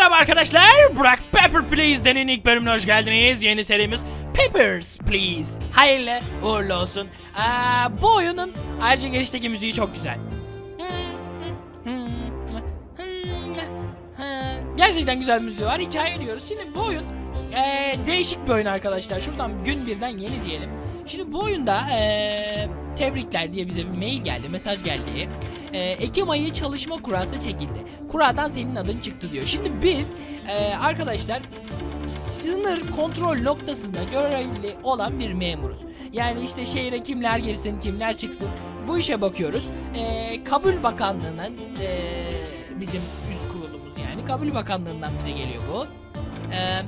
Merhaba arkadaşlar. Burak Pepper Please'den ilk bölümüne hoş geldiniz. Yeni serimiz Peppers Please. Hayırlı uğurlu olsun. Aa, bu oyunun ayrıca girişteki müziği çok güzel. Gerçekten güzel müziği var. Hikaye diyoruz. Şimdi bu oyun eee, değişik bir oyun arkadaşlar. Şuradan gün birden yeni diyelim. Şimdi bu oyunda eee, tebrikler diye bize bir mail geldi, mesaj geldi. Eee, Ekim ayı çalışma kurası çekildi. Kuradan senin adın çıktı diyor. Şimdi biz eee, arkadaşlar sınır kontrol noktasında görevli olan bir memuruz. Yani işte şehre kimler girsin, kimler çıksın bu işe bakıyoruz. Eee Kabul Bakanlığı'nın eee, bizim üst kurulumuz yani Kabul Bakanlığı'ndan bize geliyor bu. Eee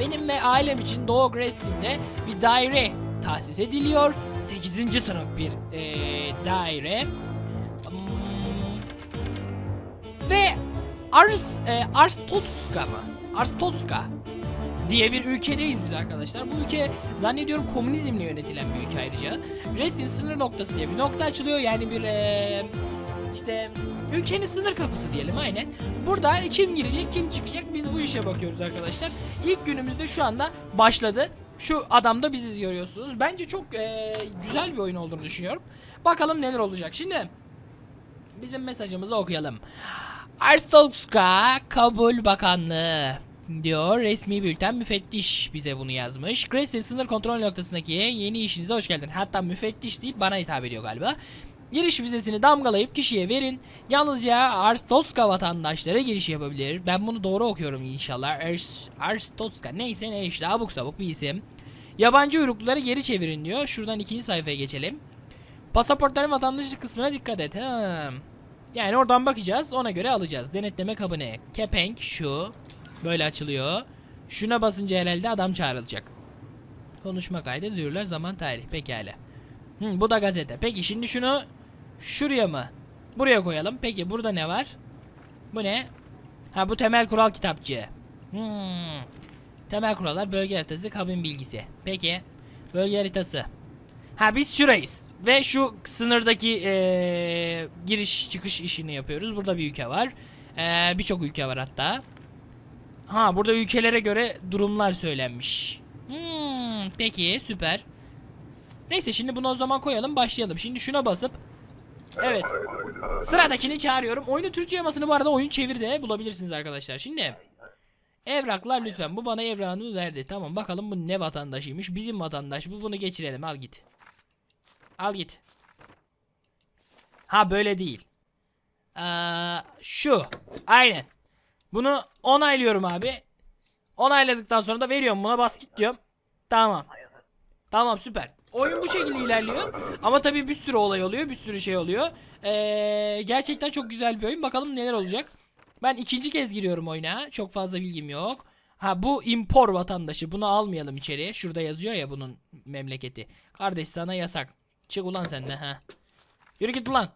benim ve ailem için Doğu Grestin'de bir daire tahsis ediliyor. 8. sınıf bir eee, daire. Hmm, ve Ars, e, Arstotska mı? Arstotska diye bir ülkedeyiz biz arkadaşlar. Bu ülke zannediyorum komünizmle yönetilen bir ülke ayrıca. Restin sınır noktası diye bir nokta açılıyor. Yani bir e, işte ülkenin sınır kapısı diyelim aynen. Burada kim girecek kim çıkacak biz bu işe bakıyoruz arkadaşlar. İlk günümüzde şu anda başladı. Şu adamda biziz görüyorsunuz. Bence çok e, güzel bir oyun olduğunu düşünüyorum. Bakalım neler olacak. Şimdi bizim mesajımızı okuyalım. Arstolska Kabul Bakanlığı diyor resmi bülten müfettiş bize bunu yazmış. Krestin sınır kontrol noktasındaki yeni işinize hoş geldin. Hatta müfettiş deyip bana hitap ediyor galiba. Giriş vizesini damgalayıp kişiye verin. Yalnızca Arstoska vatandaşları giriş yapabilir. Ben bunu doğru okuyorum inşallah. Arstoska neyse ne işte abuk sabuk bir isim. Yabancı uyrukluları geri çevirin diyor. Şuradan ikinci sayfaya geçelim. Pasaportların vatandaşlık kısmına dikkat et. Ha. Yani oradan bakacağız ona göre alacağız. Denetleme kabı ne? Kepenk şu. Böyle açılıyor. Şuna basınca herhalde adam çağrılacak. Konuşma kaydı duyurular zaman tarih. Pekala. Hı, bu da gazete. Peki şimdi şunu şuraya mı? Buraya koyalım. Peki burada ne var? Bu ne? Ha bu temel kural kitapçığı. Hmm. Temel kurallar bölge haritası kabin bilgisi. Peki. Bölge haritası. Ha biz şurayız. Ve şu sınırdaki eee, giriş çıkış işini yapıyoruz. Burada bir ülke var. Eee, Birçok ülke var hatta. Ha burada ülkelere göre durumlar söylenmiş. Hmm, peki süper. Neyse şimdi bunu o zaman koyalım başlayalım. Şimdi şuna basıp Evet. Sıradakini çağırıyorum. Oyunu Türkçe yamasını bu arada oyun çevirde bulabilirsiniz arkadaşlar. Şimdi Evraklar lütfen. Bu bana evrağını verdi. Tamam bakalım bu ne vatandaşıymış. Bizim vatandaş bu. Bunu geçirelim. Al git. Al git. Ha böyle değil. Ee, şu. Aynen. Bunu onaylıyorum abi. Onayladıktan sonra da veriyorum buna bas git diyorum. Tamam. Tamam süper. Oyun bu şekilde ilerliyor. Ama tabii bir sürü olay oluyor. Bir sürü şey oluyor. Ee, gerçekten çok güzel bir oyun. Bakalım neler olacak. Ben ikinci kez giriyorum oyuna. Çok fazla bilgim yok. Ha bu impor vatandaşı. Bunu almayalım içeriye. Şurada yazıyor ya bunun memleketi. Kardeş sana yasak. Çık ulan sen de ha. Yürü git ulan.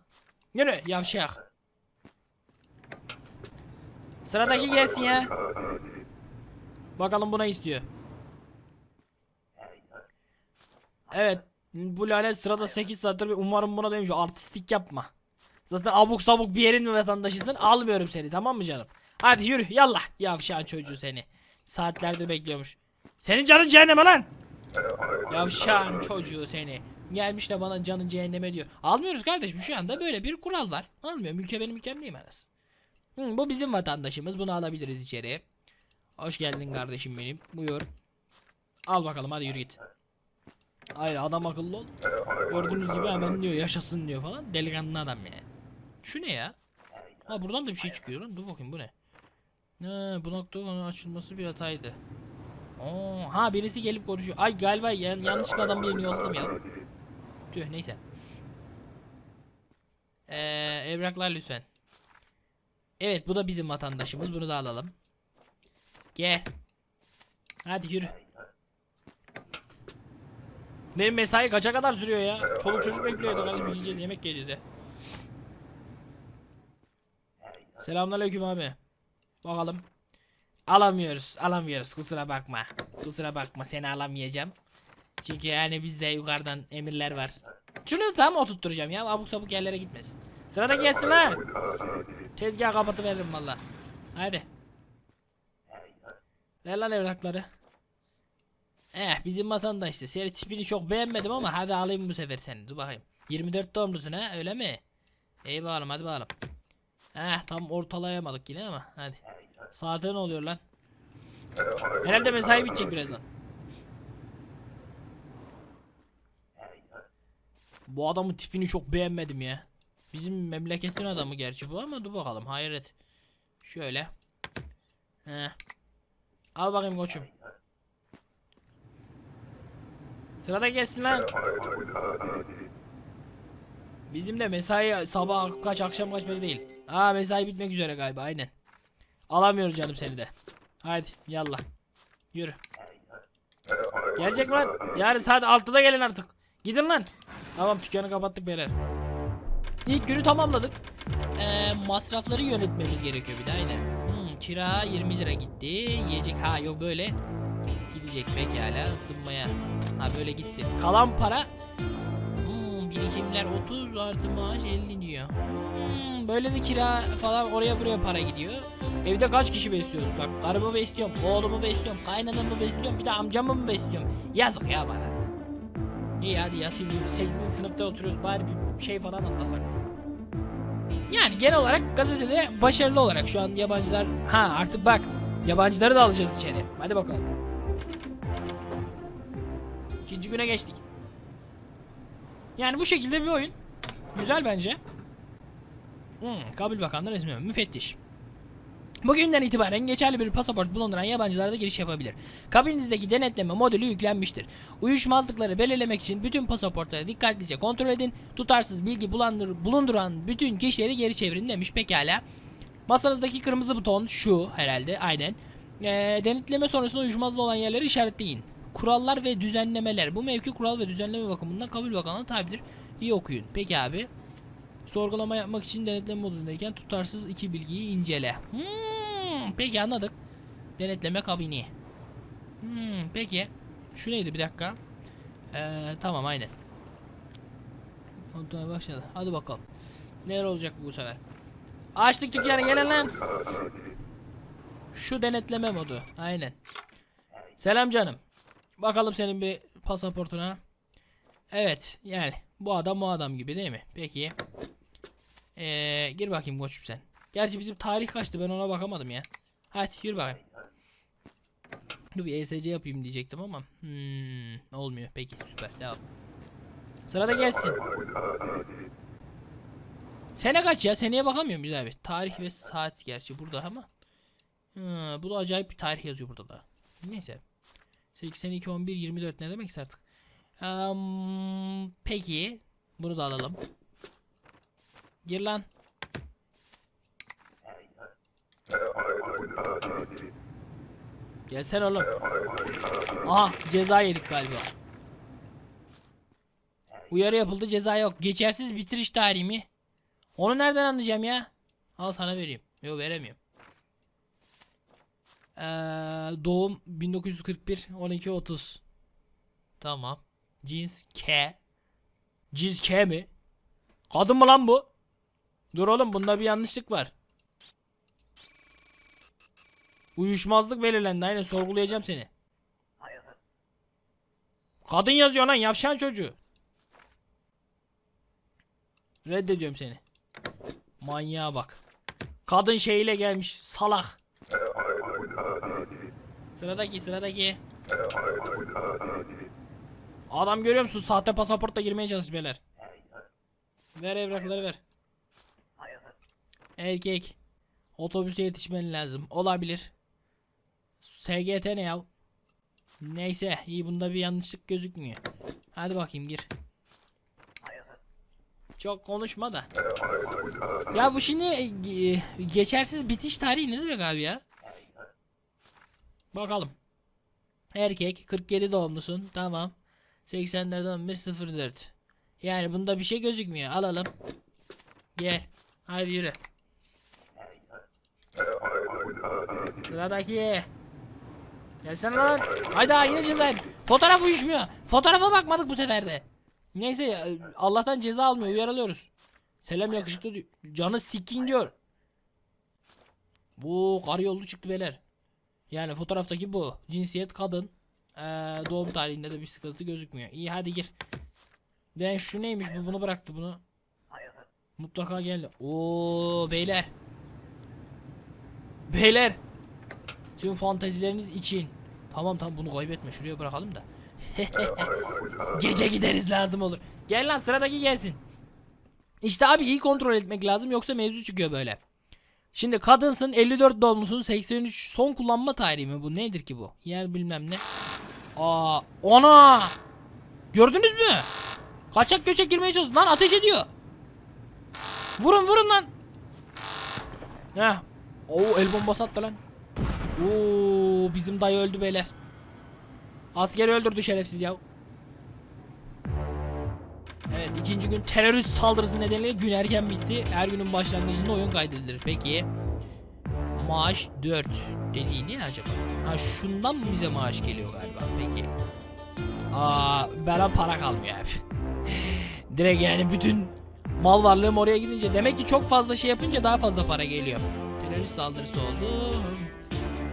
Yürü yavşak. Sıradaki gelsin ya. Bakalım buna istiyor. Evet. Bu lanet sırada 8 saattir ve umarım buna demiş artistik yapma. Zaten abuk sabuk bir yerin mi vatandaşısın almıyorum seni tamam mı canım? Hadi yürü yallah yavşağın çocuğu seni. Saatlerdir bekliyormuş. Senin canın cehenneme lan. Yavşağın çocuğu seni. Gelmiş de bana canın cehenneme diyor. Almıyoruz kardeşim şu anda böyle bir kural var. Almıyorum ülke benim ülkem değil mi anasını? Hı, bu bizim vatandaşımız bunu alabiliriz içeri. Hoş geldin kardeşim benim. Buyur. Al bakalım hadi yürü git. Hayır adam akıllı ol. Gördüğünüz gibi hemen diyor yaşasın diyor falan. Delikanlı adam yani. Şu ne ya? Ha buradan da bir şey çıkıyor lan. Dur bakayım bu ne? Ne bu noktanın açılması bir hataydı. Oo, ha birisi gelip konuşuyor. Ay galiba yan, yanlışlıkla adam birini yolladım ya. Tüh neyse. Ee, evraklar lütfen. Evet bu da bizim vatandaşımız. Bunu da alalım. Gel. Hadi yürü. Benim mesai kaça kadar sürüyor ya? Çoluk çocuk bekliyor kardeşim yiyeceğiz yemek yiyeceğiz ya. Selamünaleyküm abi. Bakalım. Alamıyoruz. Alamıyoruz. Kusura bakma. Kusura bakma seni alamayacağım. Çünkü yani bizde yukarıdan emirler var. Şunu tam oturtturacağım ya. Abuk sabuk yerlere gitmesin. Sırada gelsin ha. Tezgah kapatıveririm valla. Hadi. Ver lan evrakları. Eh bizim vatanda işte. Senin tipini çok beğenmedim ama hadi alayım bu sefer seni. Dur bakayım. 24 doğumlusun ha öyle mi? İyi bakalım hadi bakalım. Eh tam ortalayamadık yine ama hadi. Saate ne oluyor lan? Herhalde mesai bitecek birazdan. Bu adamın tipini çok beğenmedim ya. Bizim memleketin adamı gerçi bu ama dur bakalım hayret. Şöyle. Heh. Al bakayım koçum. Sırada gelsin lan. Bizim de mesai sabah kaç akşam kaç belli değil. Aa mesai bitmek üzere galiba aynen. Alamıyoruz canım seni de. Haydi yallah. Yürü. Gelecek lan. Yarın saat 6'da gelin artık. Gidin lan. Tamam dükkanı kapattık beyler. İlk günü tamamladık. Ee, masrafları yönetmemiz gerekiyor bir de aynen. Hmm, kira 20 lira gitti. Yiyecek ha yok böyle. Gidecek pekala ısınmaya. Ha böyle gitsin. Kalan para hmm, birikimler 30 artı maaş 50 diyor. Hmm, böyle de kira falan oraya buraya para gidiyor. Evde kaç kişi besliyoruz? Bak karımı besliyorum, oğlumu besliyorum, kaynanamı besliyorum, bir de amcamı mı besliyorum? Yazık ya bana. İyi hadi yatayım. 8. sınıfta oturuyoruz bari bir şey falan anlasak. Yani genel olarak gazetede başarılı olarak şu an yabancılar... Ha artık bak yabancıları da alacağız içeri. Hadi bakalım. İkinci güne geçtik. Yani bu şekilde bir oyun. Güzel bence. Hmm, Kabul Bakanlığı resmi müfettiş. Bugünden itibaren geçerli bir pasaport bulunduran yabancılar da giriş yapabilir. Kabininizdeki denetleme modülü yüklenmiştir. Uyuşmazlıkları belirlemek için bütün pasaportları dikkatlice kontrol edin. Tutarsız bilgi bulandır, bulunduran bütün kişileri geri çevirin demiş pekala. Masanızdaki kırmızı buton şu herhalde aynen. Ee, denetleme sonrasında uyuşmazlığı olan yerleri işaretleyin. Kurallar ve düzenlemeler. Bu mevki kural ve düzenleme bakımından kabul bakanlığı tabidir. İyi okuyun. Peki abi. Sorgulama yapmak için denetleme modundayken tutarsız iki bilgiyi incele. Hmm, peki anladık. Denetleme kabini. Hmm, peki. Şu neydi bir dakika. Ee, tamam aynen. Kontrol başladı. Hadi bakalım. Neler olacak bu sefer? Açtık dükkanı gelin lan. Şu denetleme modu. Aynen. Selam canım. Bakalım senin bir pasaportuna. Evet yani bu adam o adam gibi değil mi? Peki. Ee, gir bakayım koçum sen. Gerçi bizim tarih kaçtı ben ona bakamadım ya. Hadi yürü bakayım. Dur bir ESC yapayım diyecektim ama. Hmm, olmuyor. Peki süper devam. Sırada gelsin. Sene kaç ya? Seneye bakamıyorum biz abi. Tarih ve saat gerçi burada ama. Hmm, bu da acayip bir tarih yazıyor burada da. Neyse. 82 11 24 ne demekse artık. Am, peki. Bunu da alalım. Gir lan. Gelsen oğlum. Aha ceza yedik galiba. Uyarı yapıldı ceza yok. Geçersiz bitiriş tarihi mi? Onu nereden anlayacağım ya? Al sana vereyim. Yok veremiyorum. Ee, doğum 1941 12.30 Tamam. Cins K. Cins K mi? Kadın mı lan bu? Dur oğlum bunda bir yanlışlık var. Uyuşmazlık belirlendi. Aynen sorgulayacağım seni. Kadın yazıyor lan yavşan çocuğu. Reddediyorum seni. Manyağa bak. Kadın şeyiyle gelmiş salak. Sıradaki sıradaki. Adam görüyor musun? Sahte pasaportla girmeye çalışıyor beyler. Ver evrakları ver. Erkek. Otobüse yetişmen lazım. Olabilir. SGT ne ya? Neyse iyi bunda bir yanlışlık gözükmüyor. Hadi bakayım gir. Çok konuşma da. Ya bu şimdi e, geçersiz bitiş tarihi ne demek abi ya? Bakalım. Erkek 47 doğumlusun. Tamam. 80'lerden 104. Yani bunda bir şey gözükmüyor. Alalım. Gel. Hadi yürü. Sıradaki. Gelsene lan. Hayda yine ceza. Fotoğraf uyuşmuyor. Fotoğrafa bakmadık bu sefer de. Neyse ya, Allah'tan ceza almıyor. Uyarılıyoruz. Selam yakışıklı diyor. Canı sikkin diyor. Bu kar yollu çıktı beyler. Yani fotoğraftaki bu. Cinsiyet kadın. Ee, doğum tarihinde de bir sıkıntı gözükmüyor. İyi hadi gir. Ben şu neymiş bu bunu bıraktı bunu. Mutlaka geldi. Oo beyler. Beyler. Tüm fantezileriniz için. Tamam tamam bunu kaybetme şuraya bırakalım da. Gece gideriz lazım olur. Gel lan sıradaki gelsin. İşte abi iyi kontrol etmek lazım yoksa mevzu çıkıyor böyle. Şimdi kadınsın 54 doğumlusun 83 son kullanma tarihi mi bu nedir ki bu? Yer bilmem ne. Aa ona. Gördünüz mü? Kaçak göçek girmeye çalışıyor. Lan ateş ediyor. Vurun vurun lan. Heh. Oo el bombası attı lan. Oo bizim dayı öldü beyler. Askeri öldürdü şerefsiz ya. Evet ikinci gün terörist saldırısı nedeniyle gün erken bitti. Her günün başlangıcında oyun kaydedilir. Peki. Maaş 4 dediği ne acaba? Ha şundan mı bize maaş geliyor galiba? Peki. Aa bana para kalmıyor abi. Direkt yani bütün mal varlığım oraya gidince demek ki çok fazla şey yapınca daha fazla para geliyor. Terörist saldırısı oldu.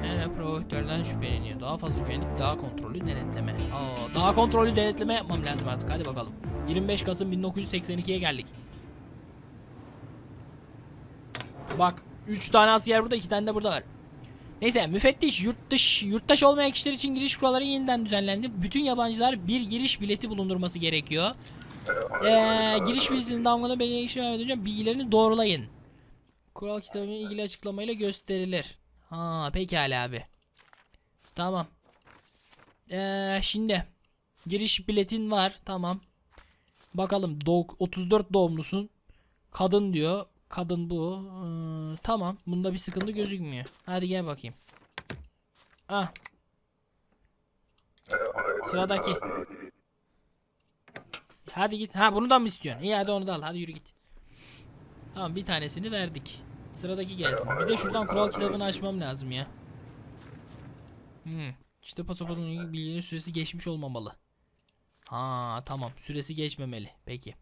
Ee, provokatörden şüpheleniyor. Daha fazla güvenlik, daha kontrollü denetleme. Aa, daha kontrollü denetleme yapmam lazım artık. Hadi bakalım. 25 Kasım 1982'ye geldik. Bak 3 tane asker burada 2 tane de burada var. Neyse müfettiş yurt dışı yurttaş olmayan kişiler için giriş kuralları yeniden düzenlendi. Bütün yabancılar bir giriş bileti bulundurması gerekiyor. Ee, giriş vizesinin damgalı belirli kişi vermeden bilgilerini doğrulayın. Kural kitabının ilgili açıklamayla gösterilir. Ha pekala abi. Tamam. Ee, şimdi giriş biletin var. Tamam. Bakalım doğ- 34 doğumlusun. Kadın diyor. Kadın bu. Ee, tamam. Bunda bir sıkıntı gözükmüyor. Hadi gel bakayım. Ah. Sıradaki. Hadi git. Ha bunu da mı istiyorsun? İyi hadi onu da al. Hadi yürü git. Tamam bir tanesini verdik. Sıradaki gelsin. Bir de şuradan kural kitabını açmam lazım ya. Hmm. İşte pasaportun bilginin süresi geçmiş olmamalı. Ha tamam. Süresi geçmemeli. Peki.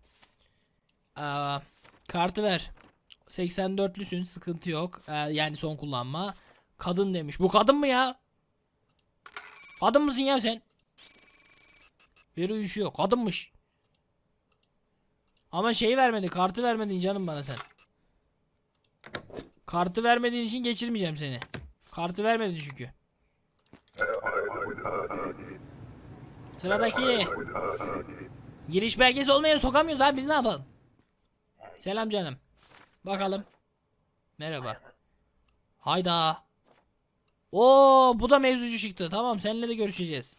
Aa, kartı ver. 84'lüsün. Sıkıntı yok. Ee, yani son kullanma. Kadın demiş. Bu kadın mı ya? Kadın mısın ya sen? Veri uyuşuyor. Kadınmış. Ama şeyi vermedi. Kartı vermedin canım bana sen. Kartı vermediğin için geçirmeyeceğim seni. Kartı vermedin çünkü. Sıradaki. Giriş belgesi olmayan sokamıyoruz abi biz ne yapalım? Selam canım. Bakalım. Merhaba. Hayda. Oo bu da mevzucu çıktı. Tamam seninle de görüşeceğiz.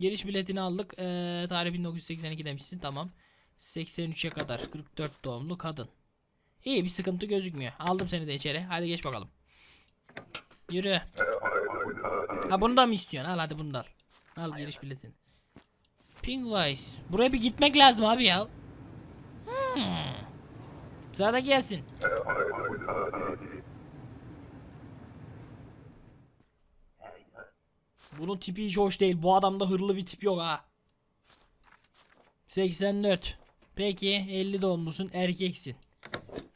Giriş biletini aldık. Ee, tarih 1982 demişsin. Tamam. 83'e kadar 44 doğumlu kadın. İyi bir sıkıntı gözükmüyor. Aldım seni de içeri. Hadi geç bakalım. Yürü. Ha bunu da mı istiyorsun? Al hadi bunu da al. Al giriş biletini. Pingwise. Buraya bir gitmek lazım abi ya. Hmm. Sırada gelsin. Bunun tipi hiç hoş değil. Bu adamda hırlı bir tip yok ha. 84. Peki 50 doğumlusun erkeksin.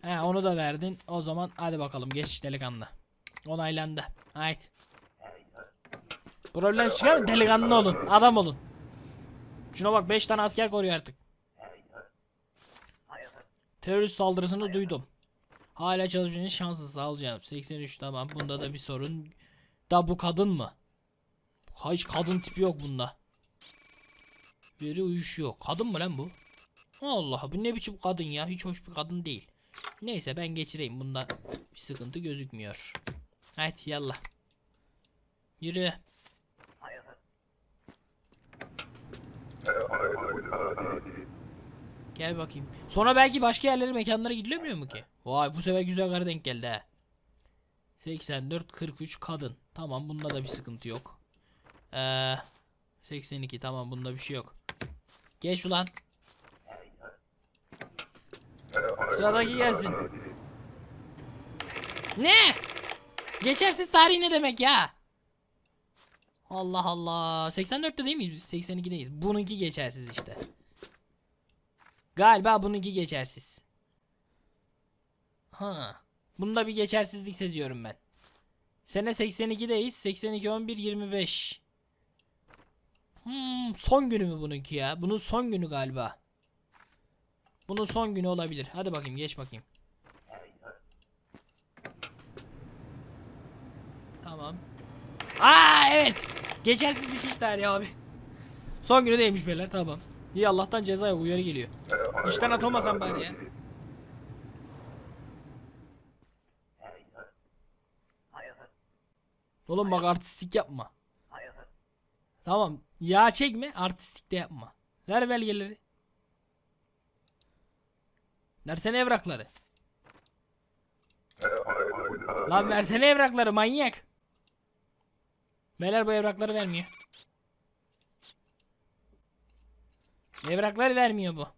He onu da verdin. O zaman hadi bakalım geç delikanlı. Onaylandı. Haydi. Problem çıkar mı? Delikanlı olun. Adam olun. Şuna bak 5 tane asker koruyor artık. Terörist saldırısını duydum. Hala çalışmanın şansı sağ ol canım. 83 tamam. Bunda da bir sorun. Da bu kadın mı? Hiç kadın tipi yok bunda. Biri uyuşuyor. Kadın mı lan bu? Allah bu ne biçim kadın ya? Hiç hoş bir kadın değil. Neyse ben geçireyim. Bunda bir sıkıntı gözükmüyor. Haydi yallah. Yürü. Gel bakayım. Sonra belki başka yerlere mekanlara gidilemiyor mu ki? Vay bu sefer güzel karı denk geldi ha. 84 43 kadın. Tamam bunda da bir sıkıntı yok. Ee, 82 tamam bunda bir şey yok. Geç ulan. Sıradaki gelsin. Ne? Geçersiz tarih ne demek ya? Allah Allah. 84'te değil miyiz biz? 82'deyiz. Bununki geçersiz işte. Galiba bununki geçersiz. Ha. Bunda bir geçersizlik seziyorum ben. Sene 82'deyiz. 82 11 25. Hmm, son günü mü bununki ya? Bunun son günü galiba. Bunun son günü olabilir. Hadi bakayım geç bakayım. Tamam. Aa evet. Geçersiz bir kişi tarihi abi. Son günü değilmiş beyler tamam. İyi Allah'tan ceza yok uyarı geliyor. İşten atılmasam bari ya. Oğlum bak artistik yapma. Tamam. Yağ çekme artistik de yapma. Ver belgeleri. Versene evrakları. Lan versene evrakları manyak. Beyler bu evrakları vermiyor. Evrakları vermiyor bu.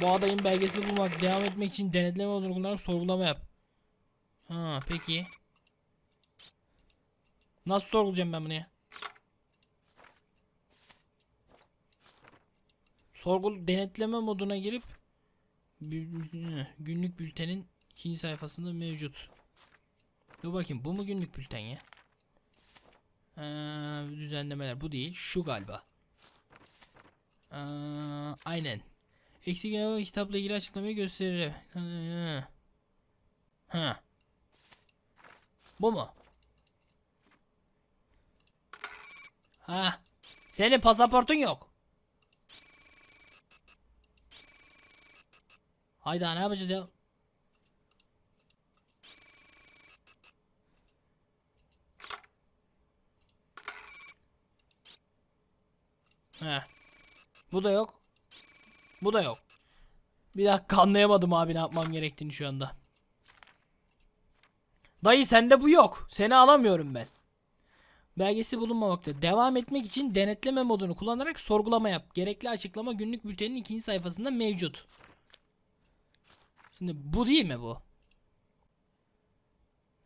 Bu adayın belgesi bulmak, devam etmek için denetleme kullanarak sorgulama yap. Ha peki. Nasıl sorgulayacağım ben bunu ya? Sorgul denetleme moduna girip günlük bültenin ikinci sayfasında mevcut. Dur bakayım bu mu günlük bülten ya? Ee, düzenlemeler bu değil. Şu galiba. Ee, aynen. Eksik kitapla ilgili açıklamayı gösterir. Ha. Ha. Bu mu? Ha. Senin pasaportun yok. Hayda ne yapacağız ya? He. Bu da yok. Bu da yok. Bir dakika anlayamadım abi ne yapmam gerektiğini şu anda. Dayı sende bu yok. Seni alamıyorum ben. Belgesi bulunmamakta. Devam etmek için denetleme modunu kullanarak sorgulama yap. Gerekli açıklama günlük bültenin ikinci sayfasında mevcut. Şimdi bu değil mi bu?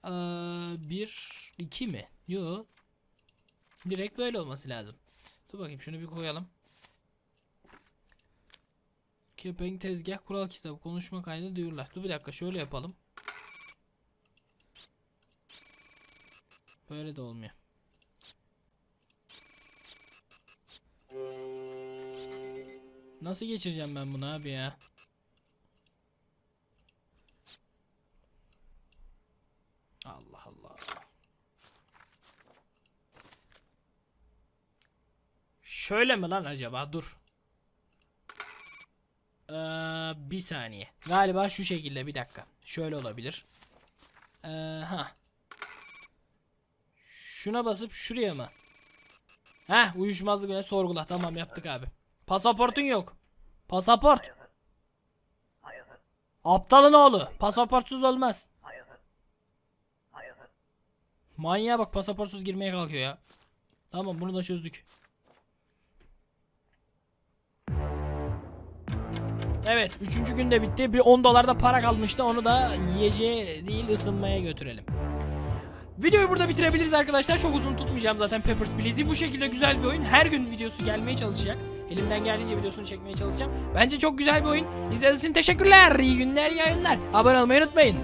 Ee, bir, iki mi? Yok. Direkt böyle olması lazım. Dur bakayım şunu bir koyalım. Kepenk tezgah kural kitabı konuşma kaydı diyorlar. Dur bir dakika şöyle yapalım. Böyle de olmuyor. Nasıl geçireceğim ben bunu abi ya? Allah Allah. Şöyle mi lan acaba? Dur. Ee, bir saniye. Galiba şu şekilde bir dakika. Şöyle olabilir. Ee, ha. Şuna basıp şuraya mı? Heh uyuşmazlık bile sorgula. Tamam yaptık abi. Pasaportun yok. Pasaport. Aptalın oğlu. Pasaportsuz olmaz. Manyağa bak pasaportsuz girmeye kalkıyor ya. Tamam bunu da çözdük. Evet, üçüncü günde bitti. Bir 10 dolar da para kalmıştı. Onu da yiyeceğe değil ısınmaya götürelim. Videoyu burada bitirebiliriz arkadaşlar. Çok uzun tutmayacağım zaten Peppers Please'i. Bu şekilde güzel bir oyun. Her gün videosu gelmeye çalışacak. Elimden geldiğince videosunu çekmeye çalışacağım. Bence çok güzel bir oyun. İzlediğiniz için teşekkürler. İyi günler, yayınlar. Abone olmayı unutmayın.